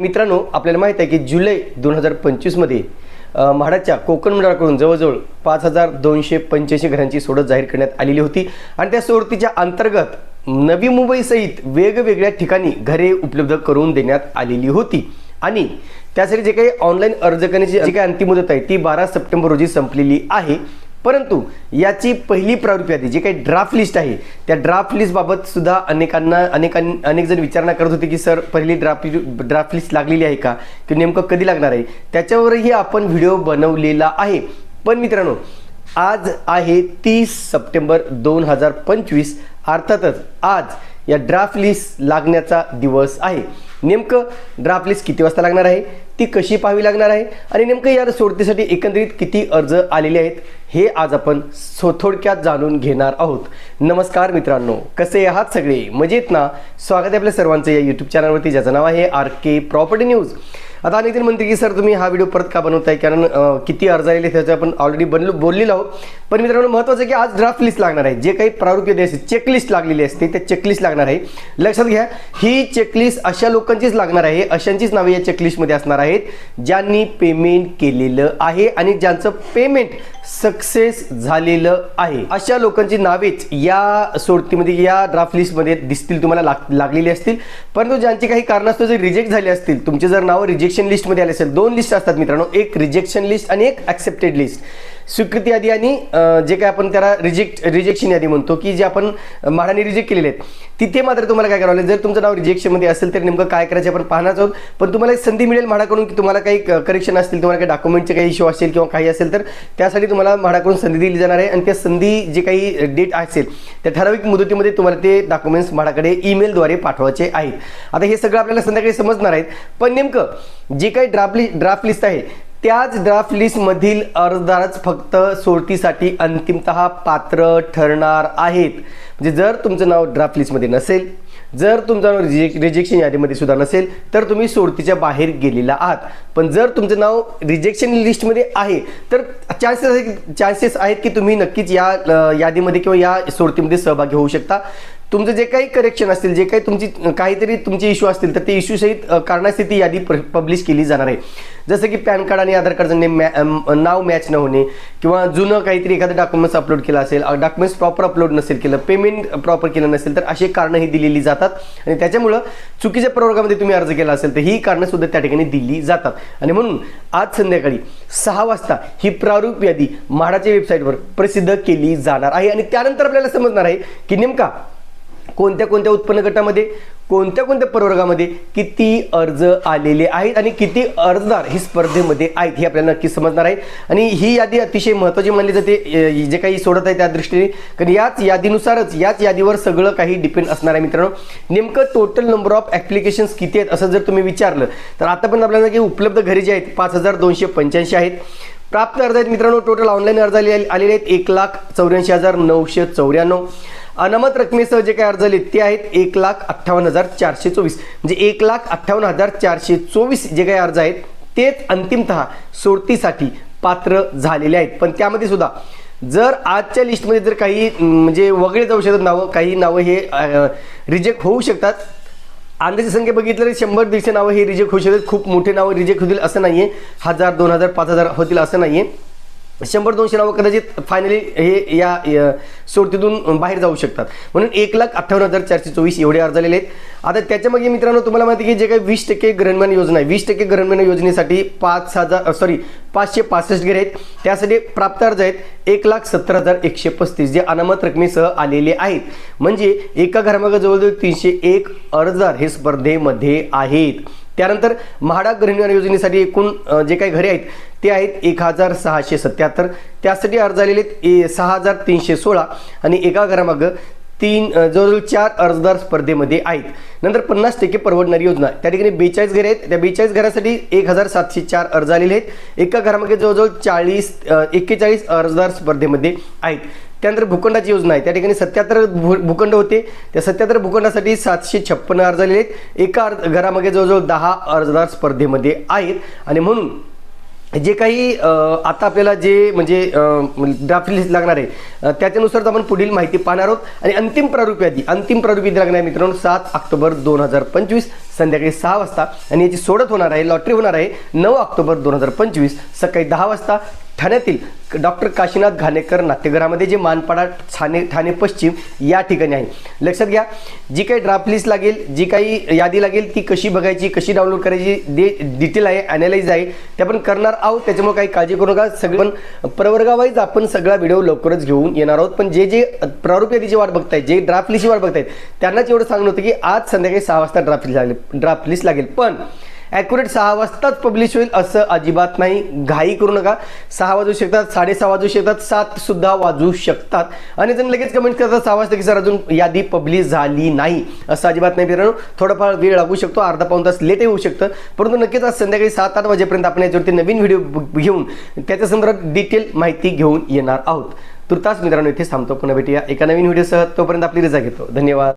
मित्रांनो आपल्याला माहीत आहे की जुलै दोन हजार पंचवीसमध्ये म्हाडाच्या कोकण मंडळाकडून जवळजवळ पाच हजार दोनशे पंच्याऐंशी घरांची सोडत जाहीर करण्यात आलेली होती. आणि त्या सोडतीच्या अंतर्गत नवी मुंबईसहित वेगवेगळ्या ठिकाणी घरे उपलब्ध करून देण्यात आलेली होती. आणि त्यासाठी जे काही ऑनलाईन अर्ज करण्याची जी काही अंतिम मुदत आहे ती बारा सप्टेंबर रोजी संपलेली आहे. परंतु याची पहिली प्रारूप यादी जी काही ड्राफ्ट लिस्ट आहे त्या ड्राफ्ट लिस्टबाबत सुद्धा अनेकांना अनेकां अनेक जण विचारणा करत होते की सर पहिली ड्राफ्ट ड्राफ्ट लिस्ट लागलेली आहे का? की नेमकं कधी लागणार आहे? त्याच्यावरही आपण व्हिडिओ बनवलेला आहे. पण मित्रांनो आज आहे तीस सप्टेंबर दोन हजार पंचवीस अर्थातच आज या ड्राफ्ट लिस्ट लागण्याचा दिवस आहे. नेमकं ड्राफ्ट लिस्ट किती वाजता लागणार आहे ती कशी पाहावी लागणार आहे आणि नेमकं या सोडतीसाठी एकंदरीत किती अर्ज आलेले आहेत हे आज आपण सो थोडक्यात जाणून घेणार आहोत. नमस्कार मित्रांनो कसे आहात सगळे? मजेत ना? स्वागत आहे आपल्या सर्वांचं या यूट्यूब चॅनलवरती ज्याचं नाव आहे आर के प्रॉपर्टी न्यूज आता अनेक जण म्हणते की सर तुम्ही हा व्हिडिओ परत का बनवताय? कारण किती अर्ज आलेले त्याचं आपण ऑलरेडी बनलो बोललेलो आहोत. पण मित्रांनो महत्त्वाचं आहे की आज ड्राफ्ट लिस्ट लागणार आहे. जे काही प्रारूप यादी असते चेकलिस्ट लागलेली असते त्या चेकलिस्ट लागणार आहे. लक्षात घ्या ही चेकलिस्ट अशा लोकांचीच लागणार आहे अशांचीच नावे या चेकलिस्टमध्ये असणार आहेत ज्यांनी पेमेंट केलेलं आहे आणि ज्यांचं पेमेंट सक्सेस झालेलं आहे. अशा लोकांची नावेच या सोडतीमध्ये या ड्राफ्ट लिस्टमध्ये दिसतील तुम्हाला लाग लागलेली असतील. परंतु ज्यांची काही कारणास्तव जर रिजेक्ट झाले असतील तुमचे जर नावं रिजेक्शन लिस्टमध्ये आले असेल दोन लिस्ट असतात मित्रांनो एक रिजेक्शन लिस्ट आणि एक ॲक्सेप्टेड लिस्ट स्वीकृती यादी आणि जे काय आपण त्याला रिजेक्ट रिजेक्शन यादी म्हणतो की जे आपण म्हाडाने रिजेक्ट केलेले आहेत. तिथे मात्र तुम्हाला काय करावं लागेल? जर तुमचं नाव रिजेक्शनमध्ये असेल तर नेमकं काय करायचं आपण पाहणार आहोत. पण तुम्हाला एक संधी मिळेल म्हाडाकडून की तुम्हाला काही करेक्शन असतील तुम्हाला काही डॉक्युमेंटचे काही इश्यू असेल किंवा काही असेल तर त्यासाठी तुम्हाला म्हाडाकडून संधी दिली जाणार आहे. आणि त्या संधी जे काही डेट असेल त्या ठराविक मुदतीमध्ये तुम्हाला ते डॉक्युमेंट्स म्हाडाकडे ईमेलद्वारे पाठवायचे आहेत. आता हे सगळं आपल्याला संध्याकाळी समजणार आहेत. पण नेमकं जे काही ड्राफ्ट ड्राफ्ट लिस्ट आहे त्याच ड्राफ्ट लिस्टमधील अर्जदारच फक्त सोडतीसाठी अंतिमतः पात्र ठरणार आहेत. म्हणजे जर तुमचं नाव ड्राफ्ट लिस्टमध्ये नसेल जर तुमचं नाव रिजे रिजेक्शन यादीमध्ये सुद्धा नसेल तर तुम्ही सोडतीच्या बाहेर गेलेला आहात. पण जर तुमचं नाव रिजेक्शन लिस्टमध्ये आहे तर चान्सेस चान्सेस आहेत की तुम्ही नक्कीच या यादीमध्ये किंवा या सोडतीमध्ये सहभागी होऊ शकता. तुमचं जे काही करेक्शन असतील जे काही तुमची काहीतरी तुमचे इश्यू असतील तर ते इश्यूसहित कारणासहित ती यादी पब्लिश केली जाणार आहे. जसं की पॅन कार्ड आणि आधार कार्डचं नेम मॅ- नाव मॅच न होणे किंवा जुनं काहीतरी एखादं डॉक्युमेंट्स अपलोड केलं असेल डॉक्युमेंट्स प्रॉपर अपलोड नसेल केलं पेमेंट प्रॉपर केलं नसेल तर असे कारणं ही दिलेली जातात. आणि त्याच्यामुळं चुकीच्या प्रवर्गामध्ये तुम्ही अर्ज केला असेल तर ही कारणंसुद्धा त्या ठिकाणी दिली जातात. आणि म्हणून आज संध्याकाळी सहा वाजता ही प्रारूप यादी म्हाडाच्या वेबसाईटवर प्रसिद्ध केली जाणार आहे. आणि त्यानंतर आपल्याला समजणार आहे की नेमका कोणत्या कोणत्या उत्पन्न गटामध्ये कोणत्या कोणत्या प्रवर्गामध्ये किती अर्ज आलेले आहेत आणि किती अर्जदार हे स्पर्धेमध्ये आहेत हे आपल्याला नक्की समजणार आहे. आणि ही यादी अतिशय महत्त्वाची मानली जाते. जे काही सोडत आहे त्या दृष्टीने. कारण याच यादीनुसारच याच यादीवर सगळं काही डिपेंड असणार आहे मित्रांनो. नेमकं टोटल नंबर ऑफ ॲप्लिकेशन्स किती आहेत असं जर तुम्ही विचारलं तर आता पण आपल्याला की उपलब्ध घरी जे आहेत पाच हजार दोनशे पंच्याऐंशी आहेत. प्राप्त अर्ज आहेत. मित्रांनो टोटल ऑनलाईन अर्ज आलेले आहेत. एक लाख चौऱ्याऐंशी हजार नऊशे चौऱ्याण्णव. अनामत रकमेसह जे काही अर्ज आले ते आहेत एक लाख अठ्ठावन्न हजार चारशे चोवीस. म्हणजे एक लाख अठ्ठावन्न हजार चारशे चोवीस जे काही अर्ज आहेत तेच अंतिमतः सोडतीसाठी पात्र झालेले आहेत. पण त्यामध्ये सुद्धा जर आजच्या लिस्टमध्ये जर काही म्हणजे वगळे जाऊ शकतात नावं काही नावं हे रिजेक्ट होऊ शकतात अंदाजे संख्या बघितलं तर शंभर दीडशे नावं हे रिजेक्ट होऊ शकतात. खूप मोठे नावं रिजेक्ट होतील असं नाही आहे हजार दोन हजार पाच हजार होतील असं नाही आहे शंभर दोनशे नावं कदाचित फायनली हे या सोडतीतून बाहेर जाऊ शकतात. म्हणून एक लाख अठ्ठावन्न हजार चारशे चोवीस एवढे अर्ज आलेले आहेत. आता त्याच्यामागे मित्रांनो तुम्हाला माहिती आहे की जे काही वीस टक्के ग्रहणमान योजना आहे वीस टक्के ग्रहणमान योजनेसाठी पाच हजार सॉरी पाचशे पासष्ट घरे आहेत. त्यासाठी प्राप्त अर्ज आहेत एक लाख सत्तर हजार एकशे पस्तीस जे अनामत रकमेसह आलेले आहेत. म्हणजे एका घरामागे जवळजवळ तीनशे एक अर्जदार हे स्पर्धेमध्ये आहेत. त्यानंतर म्हाडा गृहनिर्माण योजनेसाठी एकूण जे काही घरे आहेत ते आहेत एक हजार सहाशे सत्याहत्तर. त्यासाठी अर्ज आलेले आहेत ए- सहा हजार तीनशे सोळा. आणि एका घरामागं तीन जवळजवळ चार अर्जदार स्पर्धेमध्ये आहेत. नंतर पन्नास टक्के परवडणारी योजना. त्या ठिकाणी बेचाळीस घरे आहेत. त्या बेचाळीस घरासाठी एक हजार सातशे चार अर्ज आलेले आहेत. एका घरामागे जवळजवळ चाळीस एक्केचाळीस अर्जदार स्पर्धेमध्ये आहेत. त्यानंतर भूखंडाची योजना आहे. त्या ठिकाणी सत्याहत्तर भू भूखंड होते. त्या सत्याहत्तर भूखंडासाठी सातशे छप्पन्न अर्ज आलेले आहेत. एका अर्ज घरामागे जवळजवळ दहा अर्जदार स्पर्धेमध्ये आहेत. आणि म्हणून जे काही आता आपल्याला जे म्हणजे ड्राफ्ट लिस्ट लागणार आहे अ, त्याच्यानुसार आपण पुढील माहिती पाहणार आहोत. आणि अंतिम प्रारूप यादी अंतिम प्रारूप यादी लागणार आहे मित्रांनो सात ऑक्टोबर दोन हजार पंचवीस संध्याकाळी सहा वाजता. आणि याची सोडत होणार आहे लॉटरी होणार आहे नऊ ऑक्टोबर दोन हजार पंचवीस सकाळी दहा वाजता. ठाण्यातील डॉक्टर काशीनाथ घाणेकर नाट्यगृहामध्ये जे मानपाडा ठाणे ठाणे पश्चिम या ठिकाणी आहे. लक्षात घ्या जी काही ड्राफ्ट लिस्ट लागेल जी काही यादी लागेल ती कशी बघायची कशी डाउनलोड करायची दे डिटेल आहे अनालाइज आहे ते आपण करणार आहोत. त्याच्यामुळे काही काळजी करू नका. सगळं पण प्रवर्गावाईज आपण सगळा व्हिडिओ लवकरच घेऊन येणार आहोत. पण जे जे प्रारूप यादीची वाट बघतायत जे ड्राफ्ट लिस्टची वाट बघतायत त्यांनाच एवढं सांगणं होतं की आज संध्याकाळी सहा वाजता ड्राफ्ट लिस्ट लागेल. ड्राफ्ट लिस्ट लागेल. पण ॲक्युरेट सहा वाजताच पब्लिश होईल असं अजिबात नाही. घाई करू नका. सहा वाजू शकतात साडेसहा वाजू शकतात सात सुद्धा वाजू शकतात. आणि जण लगेच कमेंट करतात सहा वाजता की सर अजून यादी पब्लिश झाली नाही असं अजिबात नाही मित्रांनो. थोडाफार वेळ लागू शकतो अर्धा पाऊन तास लेटही होऊ शकतं. परंतु नक्कीच आज संध्याकाळी सात आठ वाजेपर्यंत आपण याच्यावरती नवीन व्हिडिओ घेऊन त्याच्या संदर्भात डिटेल माहिती घेऊन येणार आहोत. तुर्तास मित्रांनो इथे थांबतो. पुन्हा भेटूया एका नवीन व्हिडिओसह तोपर्यंत आपली रजा घेतो. धन्यवाद.